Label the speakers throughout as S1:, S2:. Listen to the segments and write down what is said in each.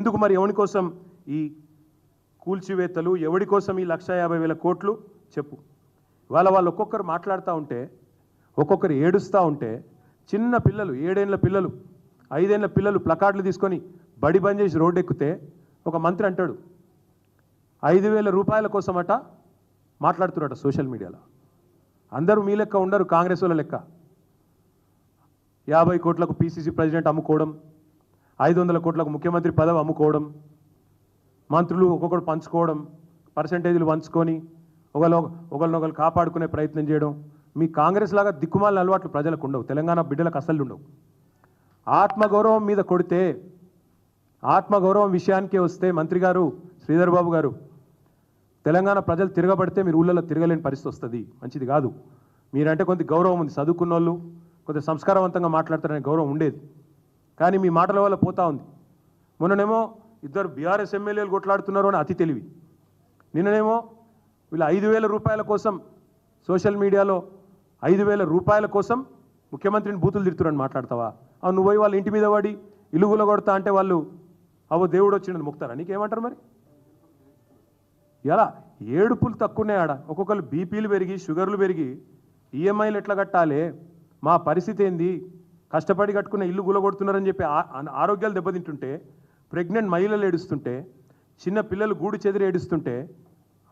S1: ఎందుకు మరి ఎవరి కోసం? ఈ కూల్చివేతలు ఎవడి కోసం ఈ లక్ష యాభై వేల కోట్లు? చెప్పు. వాళ్ళ వాళ్ళు ఒక్కొక్కరు మాట్లాడుతూ ఉంటే ఒక్కొక్కరు ఏడుస్తూ ఉంటే చిన్న పిల్లలు ఏడేళ్ళ పిల్లలు ఐదేళ్ళ పిల్లలు ప్లకార్డులు తీసుకొని బడి బంద్ చేసి రోడ్డు ఎక్కితే ఒక మంత్రి అంటాడు ఐదు వేల రూపాయల కోసమట మాట్లాడుతున్నారట సోషల్ మీడియాలో. అందరూ మీ లెక్క ఉండరు కాంగ్రెస్ వాళ్ళ లెక్క. యాభై కోట్లకు పీసీసీ ప్రెసిడెంట్ అమ్ముకోవడం ఐదు వందల కోట్లకు ముఖ్యమంత్రి పదవి అమ్ముకోవడం మంత్రులు ఒక్కొక్కరు పంచుకోవడం పర్సంటేజీలు పంచుకొని ఒకళ్ళు ఒకరినొకరు కాపాడుకునే ప్రయత్నం చేయడం మీ కాంగ్రెస్ లాగా దిక్కుమాల అలవాట్లు ప్రజలకు ఉండవు. తెలంగాణ బిడ్డలకు అసలు ఉండవు. ఆత్మగౌరవం మీద కొడితే ఆత్మగౌరవం విషయానికే వస్తే మంత్రి గారు శ్రీధర్ బాబు గారు తెలంగాణ ప్రజలు తిరగబడితే మీరు ఊళ్ళలో తిరగలేని పరిస్థితి వస్తుంది. మంచిది కాదు. మీరంటే కొంత గౌరవం ఉంది. చదువుకున్న వాళ్ళు కొంత సంస్కారవంతంగా మాట్లాడతారనే గౌరవం ఉండేది. కానీ మీ మాటల వల్ల పోతా ఉంది. మొన్ననేమో ఇద్దరు బీఆర్ఎస్ ఎమ్మెల్యేలు కొట్లాడుతున్నారు అని అతి తెలివి. నిన్ననేమో వీళ్ళు ఐదు వేల రూపాయల కోసం సోషల్ మీడియాలో ఐదు వేల రూపాయల కోసం ముఖ్యమంత్రిని బూతులు తిడుతున్నారని మాట్లాడతావా? అవి నువ్వు పోయి వాళ్ళ ఇంటి మీద పడి ఇలుగుల కొడతా అంటే వాళ్ళు అవో దేవుడు వచ్చిండని ముక్తారా? నీకేమంటారు మరి? ఎలా? ఏడుపులు తక్కువనే ఆడ. ఒక్కొక్కరు బీపీలు పెరిగి షుగర్లు పెరిగి ఈఎంఐలు ఎట్లా కట్టాలి? మా పరిస్థితి ఏంది? కష్టపడి కట్టుకున్న ఇల్లు గులగొడుతున్నారని చెప్పి ఆ- ఆరోగ్యాలు దెబ్బతింటుంటే ప్రెగ్నెంట్ మహిళలు ఏడుస్తుంటే చిన్న పిల్లలు గూడు చెదిరి ఏడుస్తుంటే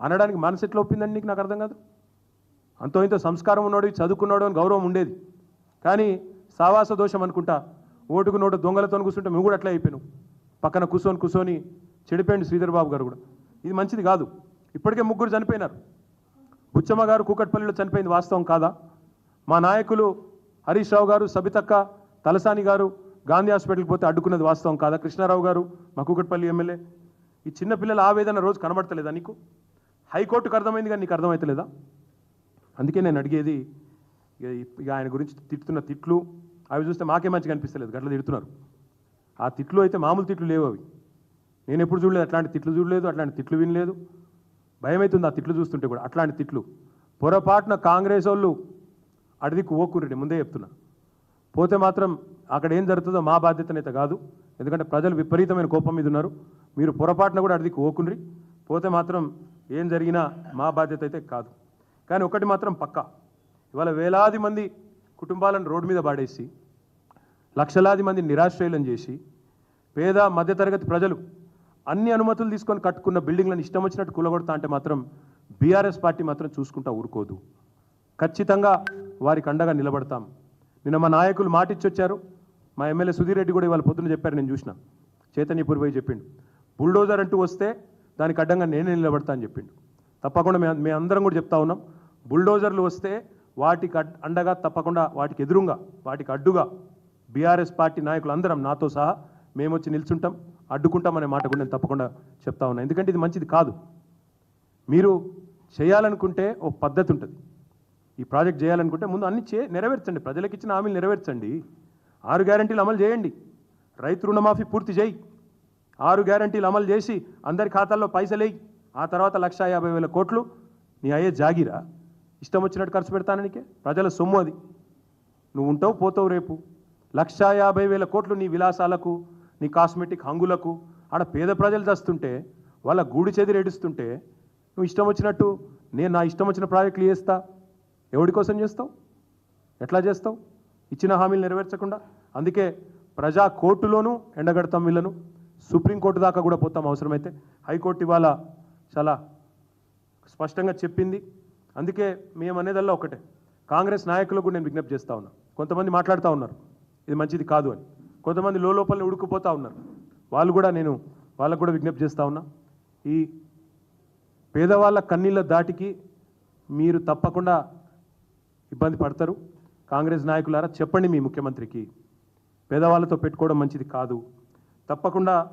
S1: అనడానికి మనసు ఎట్లా ఒప్పిందండి నీకు? నాకు అర్థం కాదు. అంతో ఇంతో సంస్కారం ఉన్నాడు చదువుకున్నాడు అని గౌరవం ఉండేది. కానీ సావాస దోషం అనుకుంటా ఓటుకు నోటు దొంగలతో కూర్చుంటే మేము కూడా అట్లా అయిపోయాను. పక్కన కూర్చొని కూర్చొని చెడిపోయింది శ్రీధర్ బాబు గారు కూడా. ఇది మంచిది కాదు. ఇప్పటికే ముగ్గురు చనిపోయినారు. బుచ్చమ్మ గారు కూకట్పల్లిలో చనిపోయింది వాస్తవం కాదా? మా నాయకులు హరీష్ రావు గారు సబితక్క తలసాని గారు గాంధీ హాస్పిటల్కి పోతే అడ్డుకున్నది వాస్తవం కాదా? కృష్ణారావు గారు మక్కుకట్పల్లి ఎమ్మెల్యే. ఈ చిన్నపిల్లల ఆవేదన రోజు కనబడతలేదా నీకు? హైకోర్టుకు అర్థమైంది కానీ నీకు అర్థమవుతలేదా అందుకే నేను అడిగేది ఇక ఇక ఆయన గురించి తిట్టుతున్న తిట్లు అవి చూస్తే మాకే మంచిగా అనిపిస్తలేదు గట్ల తిడుతున్నారు. ఆ తిట్లు అయితే మామూలు తిట్లు లేవు అవి. నేను ఎప్పుడు చూడలేదు అట్లాంటి తిట్లు చూడలేదు అట్లాంటి తిట్లు వినలేదు. భయం అవుతుంది ఆ తిట్లు చూస్తుంటే కూడా అట్లాంటి తిట్లు. పొరపాటున కాంగ్రెస్ వాళ్ళు అడిదికి ఓకుర్రెడ్డి ముందే చెప్తున్నా. పోతే మాత్రం అక్కడ ఏం జరుగుతుందో మా బాధ్యతనైతే కాదు. ఎందుకంటే ప్రజలు విపరీతమైన కోపం మీద ఉన్నారు. మీరు పొరపాటున కూడా అడిదికి ఓకుండ్రి పోతే మాత్రం ఏం జరిగినా మా బాధ్యత అయితే కాదు. కానీ ఒకటి మాత్రం పక్కా. ఇవాళ వేలాది మంది కుటుంబాలను రోడ్డు మీద పాడేసి లక్షలాది మంది నిరాశ్రయులను చేసి పేద మధ్యతరగతి ప్రజలు అన్ని అనుమతులు తీసుకొని కట్టుకున్న బిల్డింగ్లను ఇష్టం వచ్చినట్టు కూలగొడతా అంటే మాత్రం బీఆర్ఎస్ పార్టీ మాత్రం చూసుకుంటా ఊరుకోదు. ఖచ్చితంగా వారికి అండగా నిలబడతాం. నిన్న మా నాయకులు మాటిచ్చొచ్చారు. మా ఎమ్మెల్యే సుధీర్ రెడ్డి కూడా ఇవాళ పొద్దున చెప్పారు నేను చూసిన. చైతన్యపూర్ పోయి చెప్పిండు. బుల్డోజర్ అంటూ వస్తే దానికి అడ్డంగా నేనే నిలబడతా అని చెప్పిండు. తప్పకుండా మేము మేము అందరం కూడా చెప్తా ఉన్నాం. బుల్డోజర్లు వస్తే వాటికి అడ్- అండగా తప్పకుండా వాటికి ఎదురుగా వాటికి అడ్డుగా బీఆర్ఎస్ పార్టీ నాయకులు అందరం నాతో సహా మేము వచ్చి నిల్చుంటాం అడ్డుకుంటాం అనే మాట కూడా నేను తప్పకుండా చెప్తా ఉన్నా. ఎందుకంటే ఇది మంచిది కాదు. మీరు చేయాలనుకుంటే ఒక పద్ధతి ఉంటుంది. ఈ ప్రాజెక్ట్ చేయాలనుకుంటే ముందు అన్ని చే నెరవేర్చండి. ప్రజలకు ఇచ్చిన హామీలు నెరవేర్చండి. ఆరు గ్యారంటీలు అమలు చేయండి. రైతు రుణమాఫీ పూర్తి చేయి. ఆరు గ్యారంటీలు అమలు చేసి అందరి ఖాతాల్లో పైసలేయి ఆ తర్వాత లక్ష యాభై వేల కోట్లు నీ అయ్యే జాగిరా. ఇష్టం వచ్చినట్టు ఖర్చు పెడతాననికే ప్రజల సొమ్ము అది. నువ్వు ఉంటావు పోతావు రేపు. లక్ష యాభై వేల కోట్లు నీ విలాసాలకు నీ కాస్మెటిక్ హంగులకు ఆడ పేద ప్రజలు చస్తుంటే వాళ్ళ గూడి చెదిరి నువ్వు ఇష్టం వచ్చినట్టు నేను నా ఇష్టం వచ్చిన ప్రాజెక్టులు చేస్తా. ఎవడి కోసం చేస్తావు? ఎట్లా చేస్తావు? ఇచ్చిన హామీలు నెరవేర్చకుండా? అందుకే ప్రజా కోర్టులోనూ ఎండగడతాం వీళ్ళను. సుప్రీంకోర్టు దాకా కూడా పోతాం అవసరమైతే. హైకోర్టు ఇవాళ చాలా స్పష్టంగా చెప్పింది. అందుకే మేమనేదల్లా ఒకటే. కాంగ్రెస్ నాయకులకు కూడా నేను విజ్ఞప్తి చేస్తూ ఉన్నా. కొంతమంది మాట్లాడుతూ ఉన్నారు. ఇది మంచిది కాదు అని. కొంతమంది లోపల ఉడుకుపోతా ఉన్నారు. వాళ్ళు కూడా నేను వాళ్ళకు కూడా విజ్ఞప్తి చేస్తా ఉన్నా. ఈ పేదవాళ్ళ కన్నీళ్ళ దాటికి మీరు తప్పకుండా ఇబ్బంది పడతారు. కాంగ్రెస్ నాయకులారా చెప్పండి మీ ముఖ్యమంత్రికి. పేదవాళ్ళతో పెట్టుకోవడం మంచిది కాదు. తప్పకుండా